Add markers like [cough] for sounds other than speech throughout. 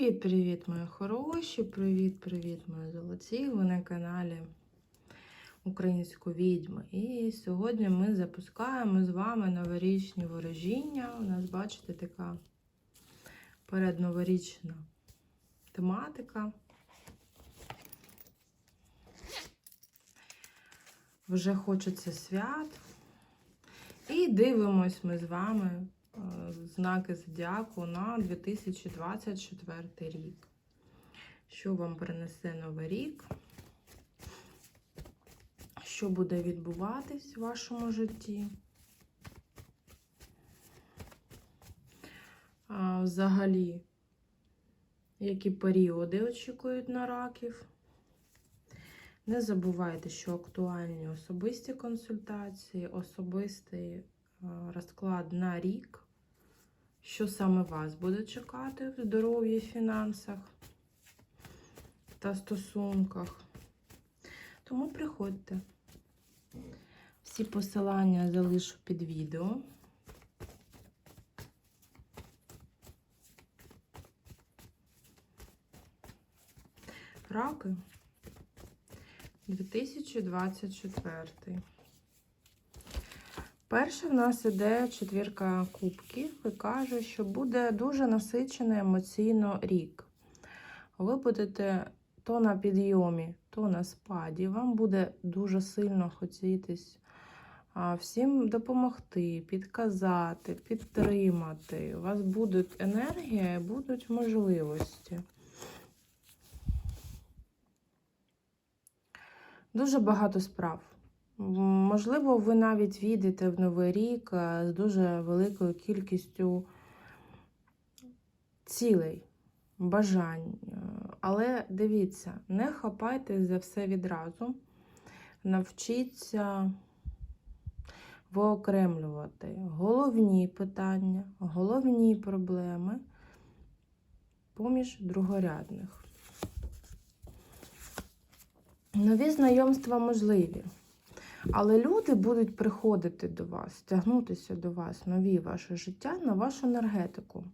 Привіт-привіт, мої хороші! Привіт-привіт, мої золоті! Ви на каналі Української відьми. І сьогодні ми запускаємо з вами новорічні ворожіння. У нас, бачите, така передноворічна тематика. Вже хочеться свят. І дивимось ми з вами знаки зодіаку на 2024 рік. Що вам принесе новий рік? Що буде відбуватись в вашому житті? А, Взагалі, які періоди очікують на раків? Не забувайте, що актуальні особисті консультації, особистий розклад на рік, що саме вас буде чекати в здоров'ї, фінансах та стосунках. Тому приходьте. Всі посилання залишу під відео. Раки 2024. Перше в нас іде четвірка кубків і каже, що буде дуже насичений емоційно рік. Ви будете то на підйомі, то на спаді. Вам буде дуже сильно хотітись всім допомогти, підказати, підтримати. У вас будуть енергія і будуть можливості. Дуже багато справ. Можливо, ви навіть війдете в новий рік е, з дуже великою кількістю цілей, бажань. Е, але дивіться, не хапайте за все відразу, навчіться виокремлювати головні питання, головні проблеми поміж другорядних. Нові знайомства можливі. Але люди будуть приходити до вас, тягнутися до вас, нові ваше життя, на вашу енергетику.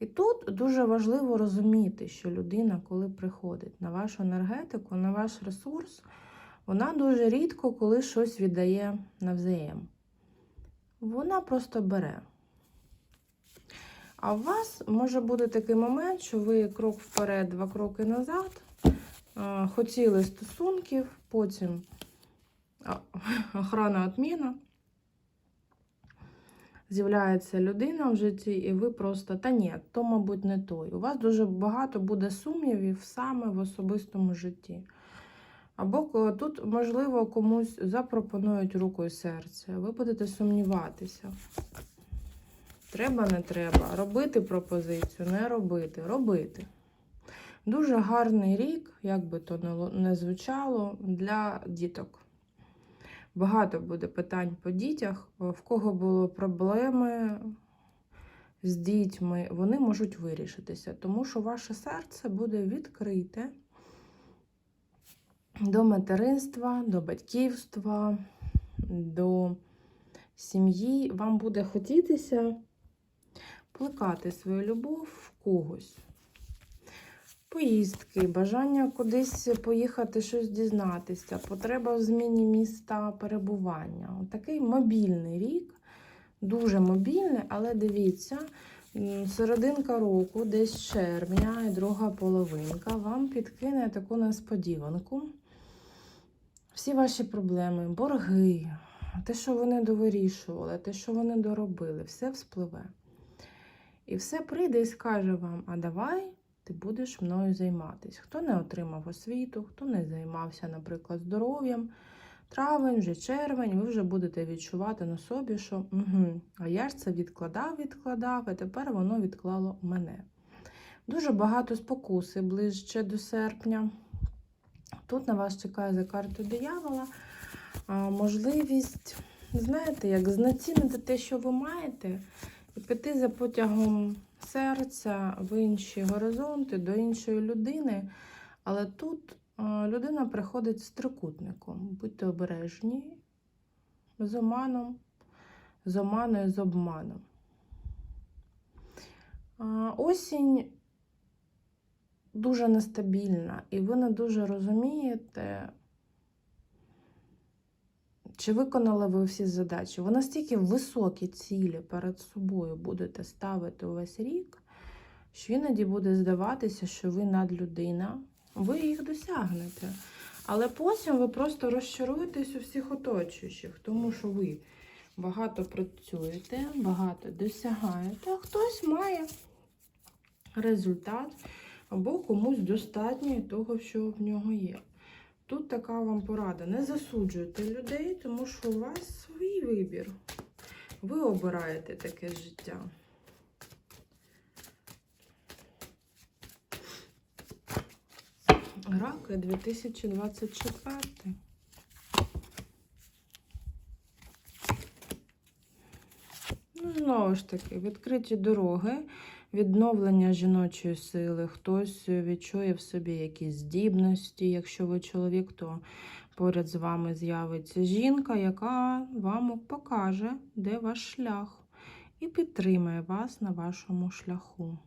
І тут дуже важливо розуміти, що людина, коли приходить на вашу енергетику, на ваш ресурс, вона дуже рідко коли щось віддає навзаєм. Вона просто бере. А у вас може бути такий момент, що ви крок вперед, два кроки назад, хотіли стосунків, потім [laughs] охрана отміна. З'являється людина в житті, і ви просто, та ні, то, мабуть, не той. У вас дуже багато буде сумнівів саме в особистому житті. Або тут, можливо, комусь запропонують руку і серце. Ви будете сумніватися. Треба, не треба. Робити пропозицію, не робити, робити. Дуже гарний рік, як би то не звучало, для діток. Багато буде питань по дітях, в кого були проблеми з дітьми, вони можуть вирішитися, тому що ваше серце буде відкрите до материнства, до батьківства, до сім'ї. Вам буде хотітися плекати свою любов в когось поїздки, бажання кудись поїхати щось дізнатися, потреба в зміні міста перебування. Такий мобільний рік, дуже мобільний, але дивіться, серединка року, десь червня і друга половинка, вам підкине таку несподіванку. Всі ваші проблеми, борги, те, що вони довирішували, те, що вони доробили, все вспливе. І все прийде і скаже вам: а давай ти будеш мною займатися. Хто не отримав освіту, хто не займався, наприклад, здоров'ям, травень, вже червень, ви вже будете відчувати на собі, що угу, а я ж це відкладав, відкладав, і тепер воно відклало мене. Дуже багато спокуси ближче до серпня. Тут на вас чекає за карту диявола можливість, знаєте, як знецінити те, що ви маєте, і піти за потягом серця в інші горизонти до іншої людини. Але тут людина приходить з трикутником. Будьте обережні, з оманом, з оманою, з обманом. Осінь дуже нестабільна, і ви не дуже розумієте, чи виконали ви всі задачі. Ви настільки високі цілі перед собою будете ставити увесь рік, що іноді буде здаватися, що ви надлюдина, ви їх досягнете. Але потім ви просто розчаруєтесь у всіх оточуючих, тому що ви багато працюєте, багато досягаєте, а хтось має результат або комусь достатньо того, що в нього є. Тут така вам порада. Не засуджуйте людей, тому що у вас свій вибір. Ви обираєте таке життя. Раки 2024. Ну, знову ж таки, відкриті дороги, відновлення жіночої сили. Хтось відчує в собі якісь здібності. Якщо ви чоловік, то поряд з вами з'явиться жінка, яка вам покаже, де ваш шлях, і підтримає вас на вашому шляху.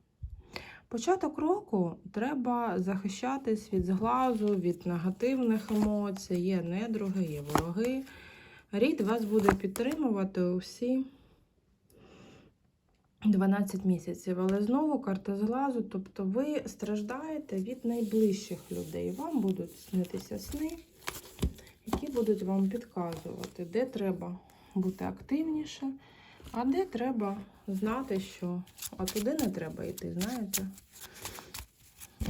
Початок року треба захищатись від зглазу, від негативних емоцій. Є недруги, є вороги. Рід вас буде підтримувати усі 12 місяців. Але знову карта зглазу, тобто ви страждаєте від найближчих людей. Вам будуть снитися сни, які будуть вам підказувати, де треба бути активніше, а де треба знати, що а туди не треба йти, знаєте?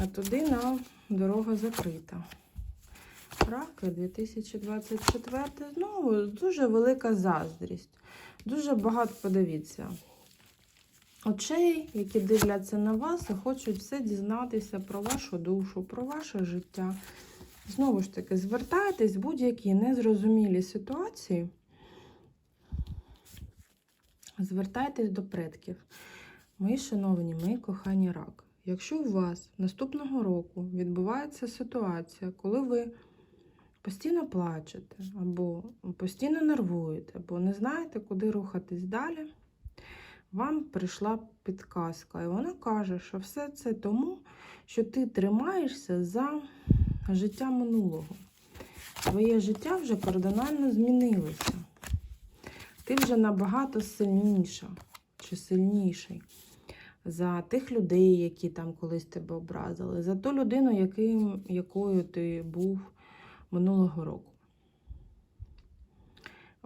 А туди нам дорога закрита. Раки 2024 знову дуже велика заздрість. Дуже багато подивіться. Очей, які дивляться на вас і хочуть все дізнатися про вашу душу, про ваше життя. Знову ж таки, звертайтесь в будь-які незрозумілі ситуації. Звертайтесь до предків. Мої шановні, мої кохані рак. Якщо у вас наступного року відбувається ситуація, коли ви постійно плачете, або постійно нервуєте, або не знаєте, куди рухатись далі, вам прийшла підказка. І вона каже, що все це тому, що ти тримаєшся за життя минулого. Твоє життя вже кардинально змінилося. Ти вже набагато сильніша чи сильніший за тих людей, які там колись тебе образили, за ту людину, яким, якою ти був минулого року.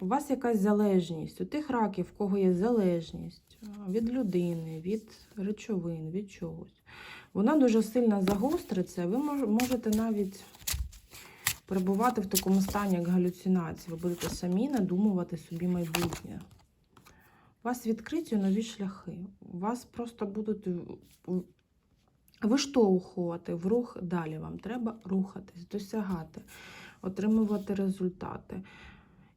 У вас якась залежність. У тих раків, в кого є залежність від людини, від речовин, від чогось. Вона дуже сильно загостриться, ви можете навіть перебувати в такому стані, як галюцинації. Ви будете самі надумувати собі майбутнє. У вас відкриті нові шляхи. Вас просто будуть виштовхувати в рух далі. Вам треба рухатись, досягати, отримувати результати.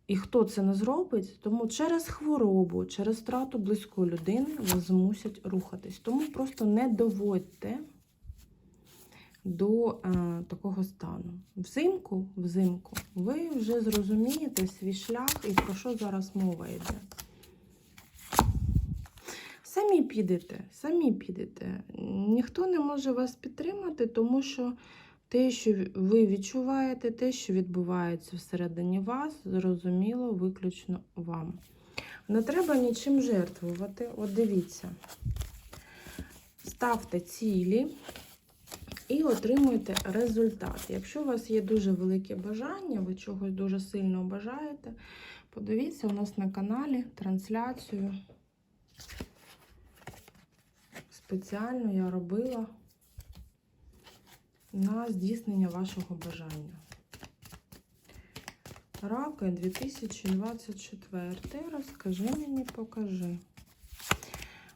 І хто це не зробить, тому через хворобу, через втрату близької людини вас змусять рухатись. Тому просто не доводьте до е, такого стану. Взимку, взимку, ви вже зрозумієте свій шлях і про що зараз мова йде. Самі підете, самі підете. Ніхто не може вас підтримати, тому що те, що ви відчуваєте, те, що відбувається всередині вас, зрозуміло, виключно вам. Не треба нічим жертвувати. От дивіться, ставте цілі і отримуйте результат. Якщо у вас є дуже велике бажання, ви чогось дуже сильно бажаєте, подивіться у нас на каналі трансляцію. Спеціально я робила на здійснення вашого бажання. Раки 2024. Розкажи мені, покажи.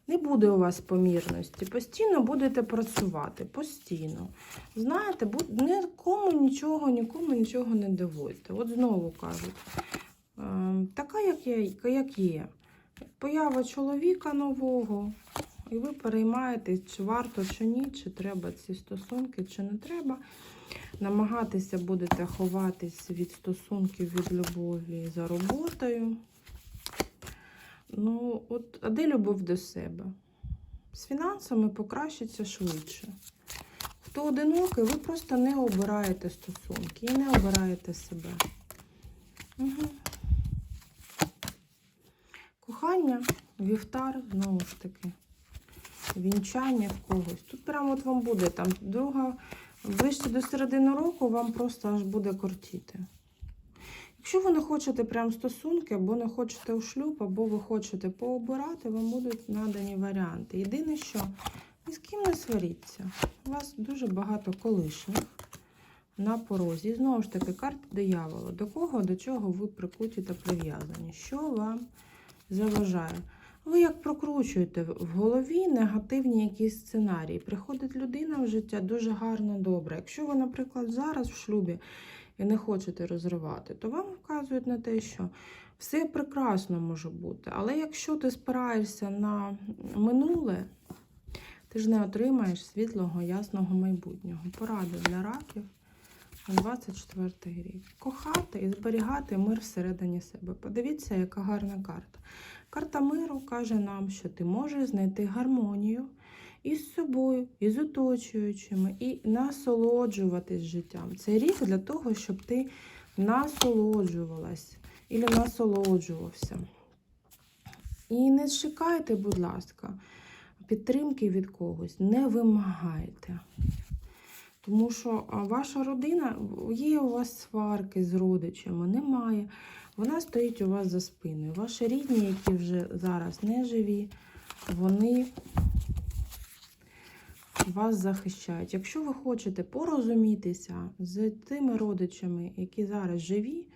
Не буде у вас помірності. Постійно будете працювати. Постійно. Знаєте, нікому нічого, нікому нічого не доводьте. От знову кажуть, ем, така, як є, як є. Поява чоловіка нового. І ви переймаєтесь, чи варто, чи ні, чи треба ці стосунки, чи не треба. Намагатися будете ховатись від стосунків, від любові за роботою. Ну, от, а де любов до себе? З фінансами покращиться швидше. Хто одинокий, ви просто не обираєте стосунки і не обираєте себе. Угу. Кохання, вівтар, знову ж таки. Вінчання в когось. Тут прямо от вам буде там друга, ближче до середини року вам просто аж буде кортіти. Якщо ви не хочете прям стосунки, або не хочете у шлюб, або ви хочете пообирати, вам будуть надані варіанти. Єдине, що ні з ким не сваріться. У вас дуже багато колишніх на порозі. Знову ж таки, карта диявола. До кого, до чого ви прикуті та прив'язані? Що вам заважає? Ви як прокручуєте в голові негативні якісь сценарії. Приходить людина в життя дуже гарно, добре. Якщо ви, наприклад, зараз в шлюбі і не хочете розривати, то вам вказують на те, що все прекрасно може бути. Але якщо ти спираєшся на минуле, ти ж не отримаєш світлого, ясного майбутнього. Поради для раків на 24 рік. Кохати і зберігати мир всередині себе. Подивіться, яка гарна карта. Карта миру каже нам, що ти можеш знайти гармонію із собою, і з оточуючими, і насолоджуватись життям. Це рік для того, щоб ти насолоджувалась і насолоджувався. І не чекайте, будь ласка, підтримки від когось, не вимагайте. Тому що ваша родина, є у вас сварки з родичами, немає. Вона стоїть у вас за спиною. Ваші рідні, які вже зараз не живі, вони вас захищають. Якщо ви хочете порозумітися з тими родичами, які зараз живі,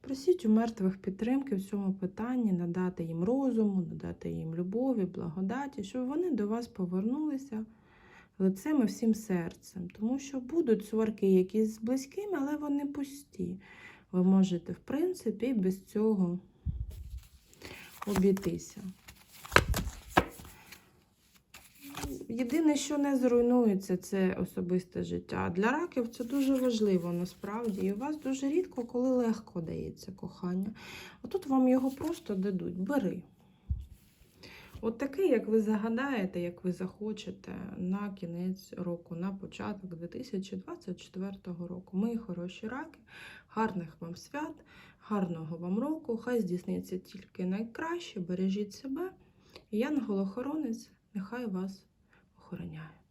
просіть у мертвих підтримки в цьому питанні, надати їм розуму, надати їм любові, благодаті, щоб вони до вас повернулися лицем і всім серцем. Тому що будуть сварки якісь з близькими, але вони пусті. Ви можете, в принципі, без цього обійтися. Єдине, що не зруйнується, це особисте життя. Для раків це дуже важливо насправді. І у вас дуже рідко, коли легко дається кохання. А тут вам його просто дадуть. Бери. От такий, як ви загадаєте, як ви захочете на кінець року, на початок 2024 року. Мої хороші раки, гарних вам свят, гарного вам року. Хай здійсниться тільки найкраще. Бережіть себе. І Янгол-охоронець нехай вас охороняє.